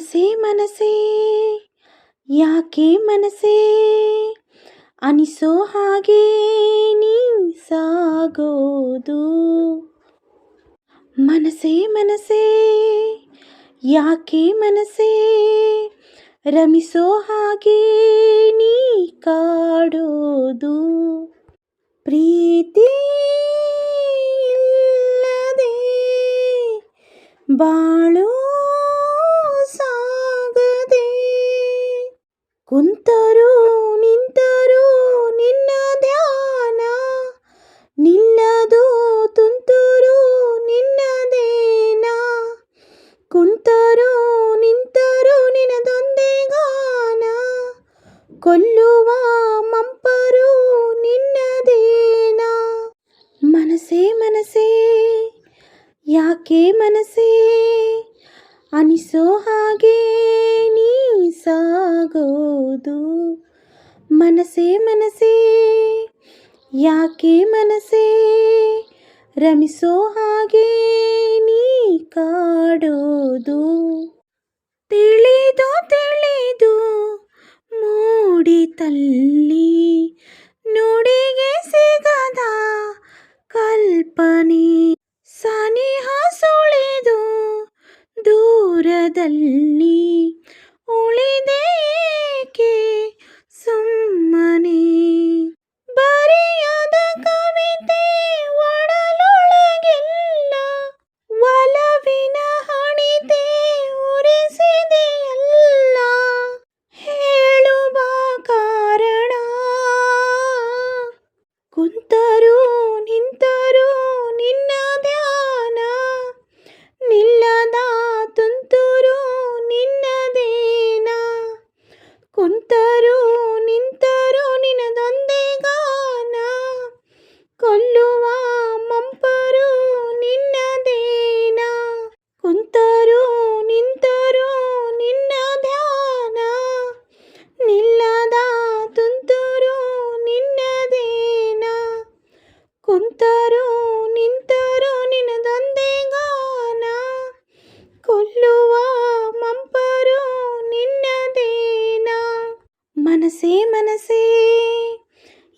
ಮನಸೇ ಮನಸೇ ಯಾಕೆ ಮನಸ್ಸೇ? ಅನಿಸೋ ಹಾಗೆ ನೀ ಸಾಗೋದು. ಮನಸ್ಸೇ ಮನಸ್ಸೇ, ಯಾಕೆ ಮನಸ್ಸೇ? ರಮಿಸೋ ಹಾಗೆ ನೀ ಕಾಡೋದು. ಪ್ರೀತಿ ಇಲ್ಲದೆ ಬಾಳು ಕುಂತರು ನಿಂತರು ನಿನ್ನ ಧ್ಯಾನ ನಿಲ್ಲದು ತುಂತುರು ನಿನ್ನದೇನ ಕುಂತರು ನಿಂತರು ನಿನದೊಂದೇ ಗಾನ ಕೊಲ್ಲುವ ಮಂಪರು ನಿನ್ನದೇನ ಮನಸೇ ಮನಸೇ ಯಾಕೆ ಮನಸೇ ಸಾಗೋದು ಮನಸೇ ಮನಸ್ಸೇ ಯಾಕೆ ಮನಸ್ಸೇ? ರಮಿಸೋ ಹಾಗೆ ನೀ ಮನಸೇ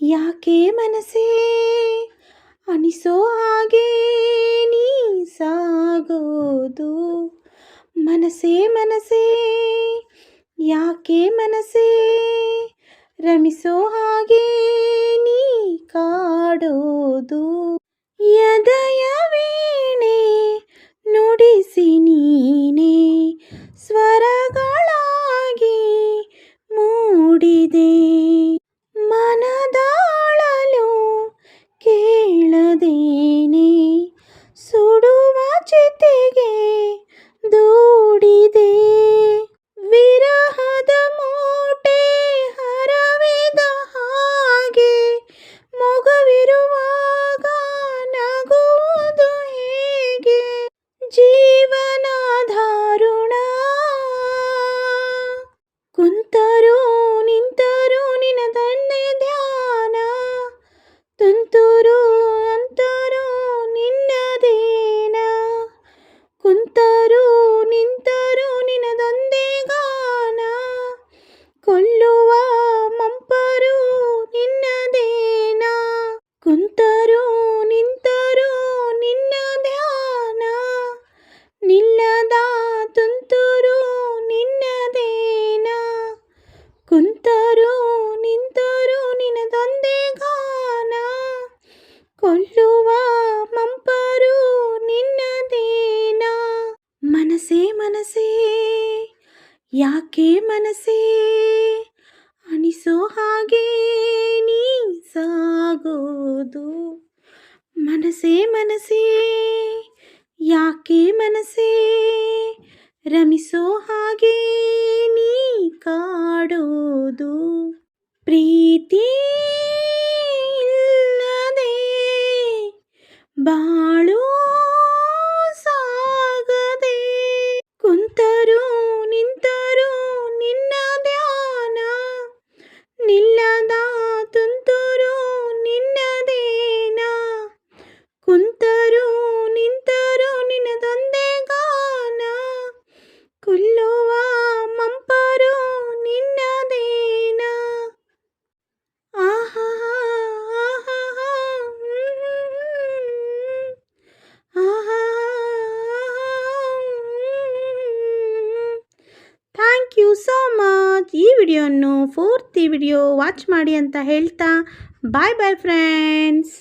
ಯಾಕೆ ಮನಸ್ಸೇ? ಅನಿಸೋ ಹಾಗೆ ನೀ ಸಾಗೋದು. ಮನಸ್ಸೇ ಮನಸ್ಸೇ, ಯಾಕೆ ಮನಸ್ಸೇ? ರಮಿಸೋ ಹಾಗೆ ನೀ ಕಾಡೋದು. ಎದೆಯ ಕೊಲ್ಲುವ ಮಂಪರು ನಿನ್ನದೇನ? ಮನಸೇ ಮನಸೇ ಯಾಕೆ ಮನಸೇ ಅನಿಸೋ ಹಾಗೆ ನೀ ಸಾಗೋದು. ಮನಸೇ ಮನಸೇ ಯಾಕೆ ಮನಸೇ ರಮಿಸೋ ಹಾಗೆ ನೀ ಕಾಡೋದು. ಪ್ರೀತಿ ಬಾಳು ವಿಡಿಯೋವನ್ನು ಪೂರ್ತಿ ವಿಡಿಯೋ ವಾಚ್ ಮಾಡಿ ಅಂತ ಹೇಳ್ತಾ ಬಾಯ್ ಬಾಯ್ ಫ್ರೆಂಡ್ಸ್